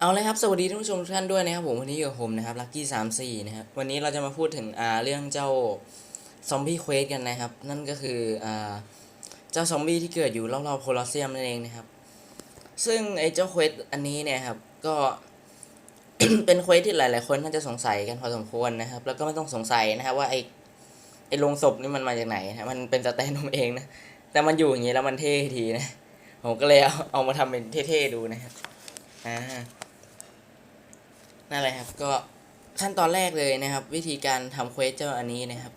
เอาเลยครับสวัสดีท่านผู้ชมทุกท่านด้วยนะครับผมวันนี้อยู่กับผมนะครับลักกี้สามสี่นะครับวันนี้เราจะมาพูดถึงอ่าเรื่องเจ้าซอมบี้เควสกันนะครับ นั่นก็คืออ่าเจ้าซอมบี้ที่เกิดอยู่รอบๆโคลอสเซียมนั่นเองนะครับ ซึ่งไอ้เจ้าเควสอันนี้เนี่ยครับก็เป็นเควสที่หลายๆคนน่าจะสงสัยกันพอสมควรนะครับ แล้วก็ไม่ต้องสงสัยนะครับว่าไอ้ไอ้โลงศพนี่มันมาจากไหนนะมันเป็นสแตนผมเองนะแต่มันอยู่อย่างนี้แล้วมันเท่ทีนะผมก็เลยเอาเอามาทำเป็นเท่ๆดูนะครับอ่า นั่นแหละครับ ก็ขั้นตอนแรกเลยนะครับ วิธีการทำเควสเจ้าอันนี้นะครับ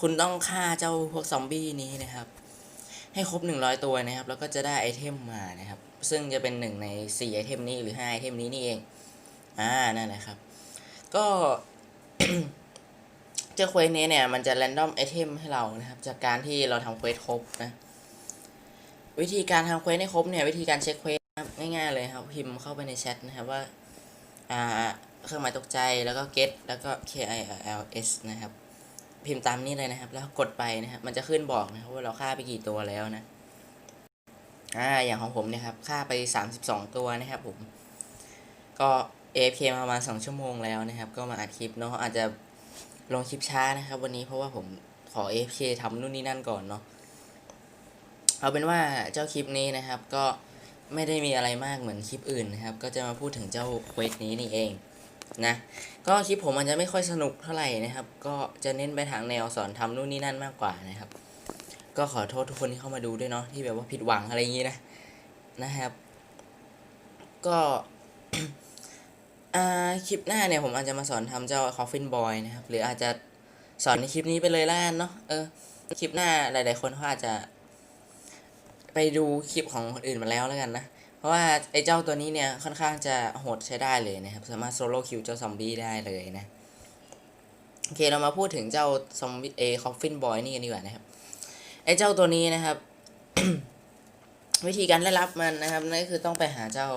คุณต้องฆ่าเจ้าพวกซอมบี้นี้นะครับ ให้ครบหนึ่งร้อยตัวนะครับ แล้วก็จะได้ไอเทมมานะครับ ซึ่งจะเป็นหนึ่งในสี่ไอเทมนี้หรือห้าไอเทมนี้นี่เองอ่านั่นแหละครับ ก็เจ้าเควสนี้เนี่ย มันจะแรนดอมไอเทมให้เรานะครับ จากการที่เราทำเควสครบนะวิธีการทำเควสให้ครบเนี่ยวิธีการเช็คเควสครับง่ายๆเลยครับพิมพ์เข้าไปในแชทนะครับว่า เครื่องหมายตกใจแล้วก็ get แล้วก็ k i l s นะครับ พิมพ์ตามนี้เลยนะครับ แล้วกดไปนะครับมันจะขึ้นบอกนะครับว่าเราฆ่าไปกี่ตัวแล้วนะอ่าอย่างของผมเนี่ยครับฆ่าไป 32 ตัวนะครับผม ก็ AFK มาประมาณ 2 ชั่วโมงแล้วนะครับ ก็มาอัดคลิปเนาะอาจจะลงคลิปช้านะครับ วันนี้เพราะว่าผมขอ AFK ทำนู่นนี่นั่นก่อนเนาะเอาเป็นว่าเจ้าคลิปนี้นะครับก็ ไม่ได้มีอะไรมากเหมือนคลิปอื่นนะครับ ก็จะมาพูดถึงเจ้าเควสนี้นี่เองนะ ก็คลิปผมมันจะไม่ค่อยสนุกเท่าไหร่นะครับ ก็จะเน้นไปทางแนวสอนทำนู่นนี่นั่นมากกว่านะครับ ก็ขอโทษทุกคนที่เข้ามาดูด้วยเนาะที่แบบว่าผิดหวังอะไรอย่างนี้นะนะครับ ก็คลิปหน้าเนี่ยผมอาจจะมาสอนทำเจ้า Coffin Boy นะครับ หรืออาจจะสอนในคลิปนี้ไปเลยล้านเนาะเออคลิปหน้าหลาย ๆ คนเขาอาจจะ ไปดูคลิปของคนอื่นมาแล้วแล้วกันนะ เพราะว่าไอ้เจ้าตัวนี้เนี่ยค่อนข้างจะโหดใช้ได้เลยนะครับ สามารถโซโล่คิวเจ้าซอมบี้ได้เลยนะ โอเคเรามาพูดถึงเจ้าซอมบี้เอคอฟฟินบอยนี่กันดีกว่านะครับ ไอ้เจ้าตัวนี้นะครับ วิธีการได้รับมันนะครับนั่นก็คือต้องไปหาเจ้า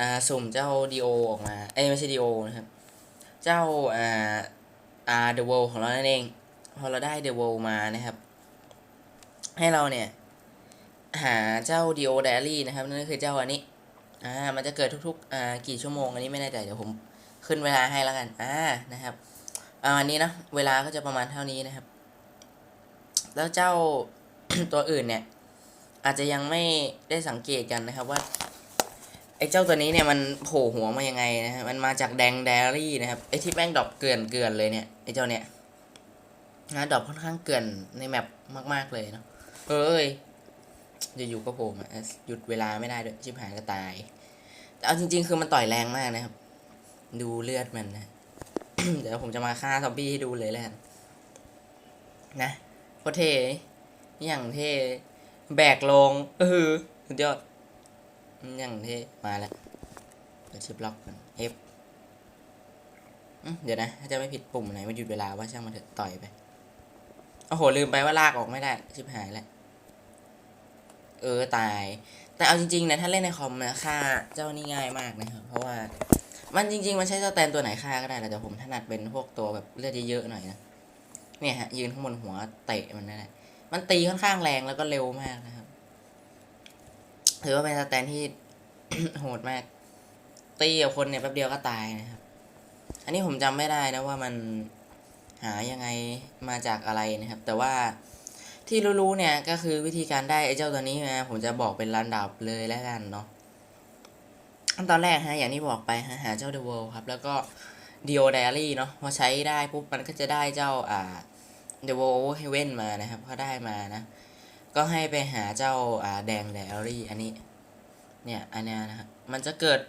อ่าสุ่มเจ้าดีโอออกมา เอ้ไม่ใช่ดีโอนะครับ เจ้าอ่าอ่าเดอะเวลของเรานั่นเอง พอเราได้เดอะเวลมานะครับ ให้เราเนี่ย หาเจ้า Dio Diary นะครับนั่นก็คือเจ้าอันนี้อ่ามันจะเกิดทุกๆอ่ากี่ชั่วโมงอันนี้ไม่แน่ใจเดี๋ยวผมขึ้นเวลาให้แล้วกันอ่านะครับอ่าอันนี้นะเวลาก็จะประมาณเท่านี้นะครับ แล้วเจ้าตัวอื่นเนี่ย อาจจะยังไม่ได้สังเกตกันนะครับว่าไอ้เจ้าตัวนี้เนี่ยมันโผล่หัวมายังไงนะฮะมันมาจากแดงไดอารี่นะครับไอ้ที่แม่งดรอปเกลื่อนเกลื่อนเลยเนี่ยไอ้เจ้าเนี่ยนะดรอปค่อนข้างเกลื่อนในแมปมาก ๆเลยเนาะเอ้ย จะอยู่ก็โผล่มาหยุดเวลาไม่ได้ด้วยชิบหายก็ตาย แต่เอาจริง ๆ คือมันต่อยแรงมากนะครับ ดูเลือดมันนะ เดี๋ยวผมจะมาฆ่าซอมบี้ให้ดูเลยแล้วนะโคเท่อย่างเท่แบกลงเออสุดยอดอย่างเท่มาแล้วเดี๋ยวชิปล็อกกัน F อืมเดี๋ยวนะถ้าจะไม่ผิดปุ่มไหนมันหยุดเวลาว่าช่างมันเถอะต่อยไปโอ้โหลืมไปว่าลากออกไม่ได้ชิบหายแล้ว เออตาย แต่เอาจริงๆนะถ้าเล่นในคอมนะฆ่าเจ้านี่ง่ายมากนะครับ เพราะว่ามันจริง ๆ มันใช้สแตนตัวไหนฆ่าก็ได้แต่ผมถนัดเป็นพวกตัวแบบเลือดเยอะๆหน่อยนะเนี่ยฮะยืนข้างบนหัวเตะมันนั่นแหละมันตีค่อนข้างแรงแล้วก็เร็วมากนะครับถือว่าเป็นสแตนที่โหดมาก ตีกับคนเนี่ยแป๊บเดียวก็ตายนะครับ อันนี้ผมจำไม่ได้นะว่ามันหายังไงมาจากอะไรนะครับ แต่ว่า ที่รู้ๆเนี่ยก็คือวิธีการได้ไอ้เจ้าตัวนี้นะผมจะบอกเป็นลำดับเลยแล้วกันเนาะขั้นตอนแรกฮะอย่างที่บอกไปหาเจ้า The World ครับ แล้วก็ Dio Diary เนาะพอใช้ได้ปุ๊บมันก็จะได้เจ้าอ่า The World Heaven มานะครับพอได้มานะ ก็ให้ไปหาเจ้าอ่าแดง Diary อันนี้เนี่ยอันนี้นะครับมันจะเกิด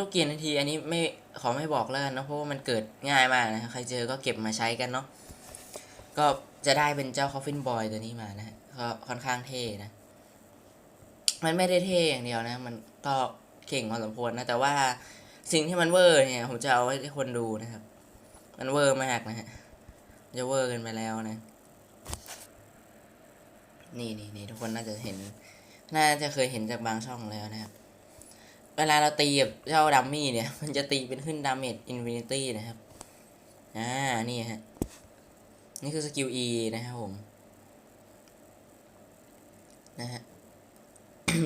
ทุกๆกี่นาทีอันนี้ไม่ขอไม่บอกแล้วกันนะเพราะว่ามันเกิดง่ายมากนะใครเจอก็เก็บมาใช้กันเนาะก็ จะได้เป็นเจ้า Coffin Boy ตัวนี้มานะฮะก็ค่อนข้างเท่นะ มันไม่ได้เท่อย่างเดียวนะ มันก็เก่งพอสมควรนะ แต่ว่าสิ่งที่มันเวอร์เนี่ยผมจะเอาไว้ให้คนดูนะครับ มันเวอร์มากนะฮะจะเวอร์กันไปแล้วนะ นี่นี่นี่ทุกคนน่าจะเห็น น่าจะเคยเห็นจากบางช่องแล้วนะครับ เวลาเราตีกับเจ้าดัมมี่เนี่ย มันจะตีเป็นขึ้นดาเมจอินฟินิตี้นะครับ อ่า นี่ฮะ นี่คือสกิล E นะครับผม นะฮะ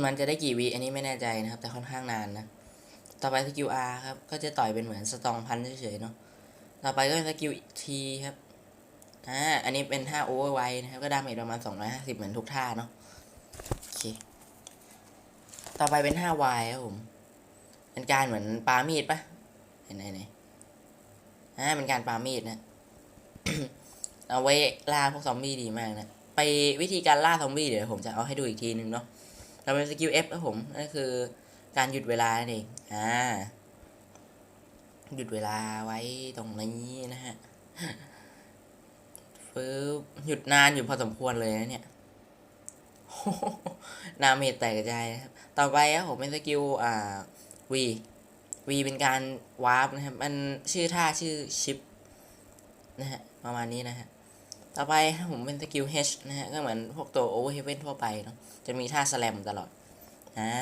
มันจะได้กี่วิอันนี้ไม่แน่ใจนะครับ แต่ค่อนข้างนานนะ ต่อไปสกิล R ครับ ก็จะต่อยเป็นเหมือนสตองพันเฉยๆเนาะ ต่อไปก็เป็นสกิล T ครับ อ่า อันนี้เป็นท่าโอเวอร์ไวนะครับ ก็ดาเมจประมาณ 250 เหมือนทุกท่าเนาะ โอเค ต่อไปเป็นท่า Y ครับผม เป็นการเหมือนปามีดปะเห็นไหนไหนอ่าเป็นการปามีดนะ เอาไว้ล่าพวกซอมบี้ดีมากนะ ไปวิธีการล่าซอมบี้เดี๋ยวผมจะเอาให้ดูอีกทีนึงเนาะเราเป็นสกิล F ครับผมนั่นคือการหยุดเวลานั่นเองอ่า หยุดเวลาไว้ตรงนี้นะฮะฟื้บหยุดนานอยู่พอสมควรเลยนะเนี่ยนาเมจแตกกระจายครับ ต่อไปครับผมเป็นสกิลอ่า V V เป็นการวาร์ปนะครับ มันชื่อท่าชื่อชิปนะฮะ ประมาณนี้นะฮะ ต่อไปผมเป็นสกิล H นะฮะ ก็เหมือนพวกตัว Overheaven ทั่วไปเนาะ จะมีท่าสแลมตลอด อ่า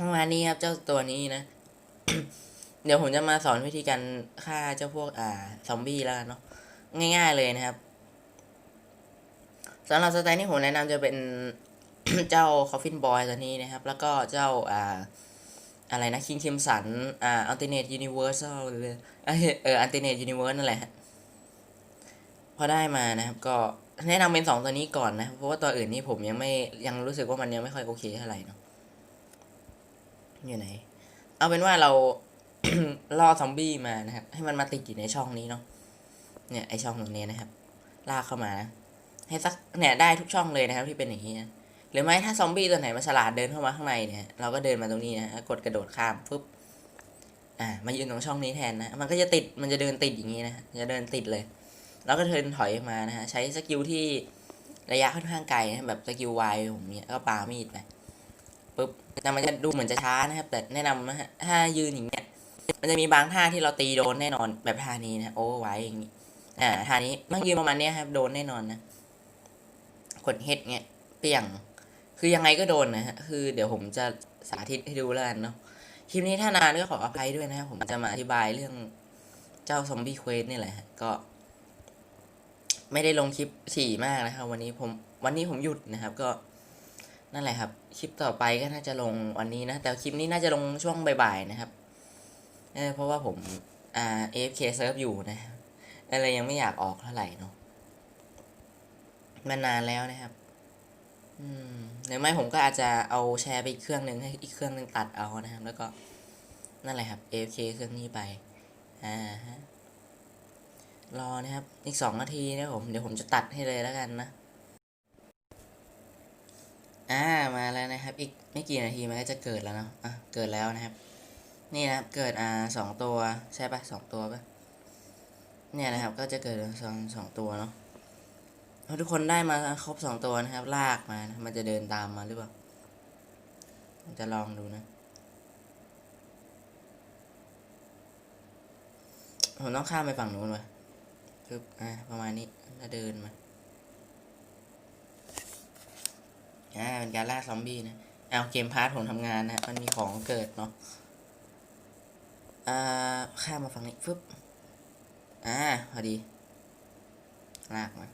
ประมาณนี้ครับ เจ้าตัวนี้นะ เดี๋ยวผมจะมาสอนวิธีการฆ่าเจ้าพวกอ่าซอมบี้แล้วเนาะ ง่ายๆเลยนะครับสำหรับสไตล์ที่ผมแนะนำจะเป็นเจ้าคอฟฟินบอยตัวนี้นะครับ แล้วก็เจ้าอ่าอะไรนะคิงคิมสันอ่าอัลติเนตยูนิเวอร์ซลเลยเอเอออัลติเนตยูนิเวอร์นั่นแหละ พอได้มานะครับ ก็แนะนำเป็นสองตัวนี้ก่อนนะ เพราะว่าตัวอื่นนี่ผมยังไม่ยังรู้สึกว่ามันยังไม่ค่อยโอเคเท่าไหร่เนาะอยู่ไหน เอาเป็นว่าเราล่อซอมบี้มานะครับ ให้มันมาติดอยู่ในช่องนี้เนาะเนี่ยไอช่องตรงนี้นะครับ ลากเข้ามานะให้สักเนี่ยได้ทุกช่องเลยนะครับที่เป็นอย่างนี้นะหรือไม่ถ้าซอมบี้ตัวไหนมันฉลาดเดินเข้ามาข้างในเนี่ยเราก็เดินมาตรงนี้นะกดกระโดดข้ามปุ๊บอ่ามายืนตรงช่องนี้แทนนะมันก็จะติดมันจะเดินติดอย่างนี้นะจะเดินติดเลย แล้วก็เทินถอยมานะฮะใช้สกิลที่ระยะค่อนข้างไกลนะแบบสกิลวายผมเนี่ยก็ปามีดไปปุ๊บแต่มันจะดูเหมือนจะช้านะครับ แต่แนะนำนะฮะถ้ายืนอย่างเงี้ยมันจะมีบางท่าที่เราตีโดนแน่นอนแบบท่านี้นะโอ้ไวอย่างนี้อ่าท่านี้มันยืนประมาณเนี้ยครับ โดนแน่นอนนะกดเฮดเงี้ยเปี่ยงคือยังไงก็โดนนะฮะคือเดี๋ยวผมจะสาธิตให้ดูแล้วกันเนาะคลิปนี้ถ้านานก็ขออภัยด้วยนะครับผมจะมาอธิบายเรื่องเจ้าซอมบี้เควสนี่แหละก็ ไม่ได้ลงคลิปถี่มากนะครับ วันนี้ผมวันนี้ผมหยุดนะครับ ก็นั่นแหละครับ คลิปต่อไปก็น่าจะลงวันนี้นะ แต่คลิปนี้น่าจะลงช่วงบ่ายๆนะครับ เออเพราะว่าผมอ่า AFK เซิร์ฟอยู่นะอะไรยังไม่อยากออกเท่าไหร่เนาะมานานแล้วนะครับ อืมหรือไม่ผมก็อาจจะเอาแชร์ไปอีกเครื่องหนึ่งให้อีกเครื่องหนึ่งตัดเอานะครับ แล้วก็นั่นแหละครับ AFK เครื่องนี้ไป อ่าฮะ รอนะครับอีกสองนาทีนะผมเดี๋ยวผมจะตัดให้เลยแล้วกันนะอ่ามาแล้วนะครับอีกไม่กี่นาทีมันก็จะเกิดแล้วเนาะอะเกิดแล้วนะครับ นี่นะครับเกิดอ่าสองตัวใช่ปะสองตัวปะเนี่ยนะครับก็จะเกิดสองสองตัวเนาะพอทุกคนได้มาครบสองตัวนะครับ ลากมานะมันจะเดินตามมาหรือเปล่าจะลองดูนะ ผมต้องข้ามไปฝั่งนู้นวะ คืออ่าประมาณนี้แล้วเดินมาอ่าเป็นการล่าซอมบี้นะเอาเกมพาร์ทผมทำงานนะมันมีของเกิดเนาะอ่าข้ามมาฝั่งนี้ฟึบอ่าพอดี ลากมา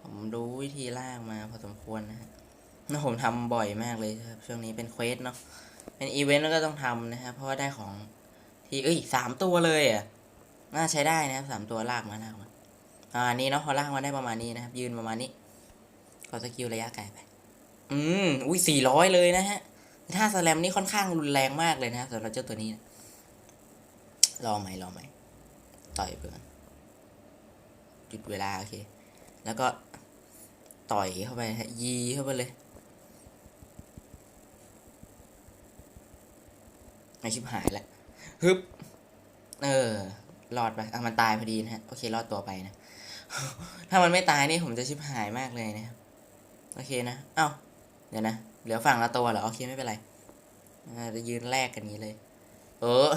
ผมรู้วิธีลากมาพอสมควรนะฮะแล้วผมทำบ่อยมากเลยครับ ช่วงนี้เป็นเควสเนาะ เป็นอีเวนต์แล้วก็ต้องทำนะครับเพราะว่าได้ของ ที่เอ้ยสามตัวเลยอะน่าใช้ได้นะครับสามตัวลากมาลากมาอ่านนี้เนาะพอลากมาได้ประมาณนี้นะครับ ยืนประมาณนี้ก็สกิลระยะไกลไป อืมอุ้ยสี่ร้อยเลยนะฮะถ้าสแลมนี่ค่อนข้างรุนแรงมากเลยนะครับสำหรับเจ้าตัวนี้นะรอไหมรอไหมต่อยไปก่อนหยุดเวลาโอเค แล้วก็ต่อยเข้าไปฮะยีเข้าไปเลยไอชิบหายแล้ว ฮึบ เออรอดไปอะมันตายพอดีนะฮะ โอเค รอดตัวไปนะ ถ้ามันไม่ตายนี่ผมจะชิบหายมากเลยนะครับ โอเคนะ เอ้า เดี๋ยวนะ เหลือฝั่งละตัวเหรอ โอเคไม่เป็นไรอ่าจะยืนแลกกันนี้เลย เออ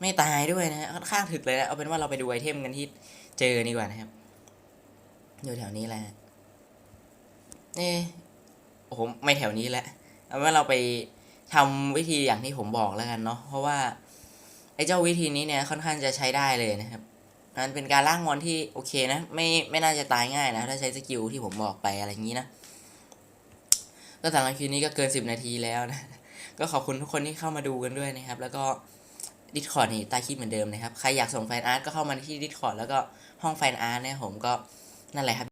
ไม่ตายด้วยนะค่อนข้างถึกเลยนะ เอาเป็นว่าเราไปดูไอเทมกันที่เจอดีกว่านะครับ อยู่แถวนี้แหละเอ๊ะโอ้โหไม่แถวนี้แหละ เอาเป็นว่าเราไปทำวิธีอย่างที่ผมบอกแล้วกันเนาะ เพราะว่า ไอ้เจ้าวิธีนี้เนี่ยค่อนข้างจะใช้ได้เลยนะครับมันเป็นการล่างมอนที่โอเคนะ ไม่ไม่น่าจะตายง่ายนะถ้าใช้สกิลที่ผมบอกไปอะไรอย่างนี้นะก็สำหรับคลิปนี้ก็เกิน 10 นาทีแล้วนะ ก็ขอบคุณทุกคนที่เข้ามาดูกันด้วยนะครับ แล้วก็ดิสคอร์ดนี่ใต้คลิปเหมือนเดิมนะครับ ใครอยากส่งแฟนอาร์ตก็เข้ามาที่ดิสคอร์ดแล้วก็ห้องแฟนอาร์ตนะครับผมก็นั่นแหละครับ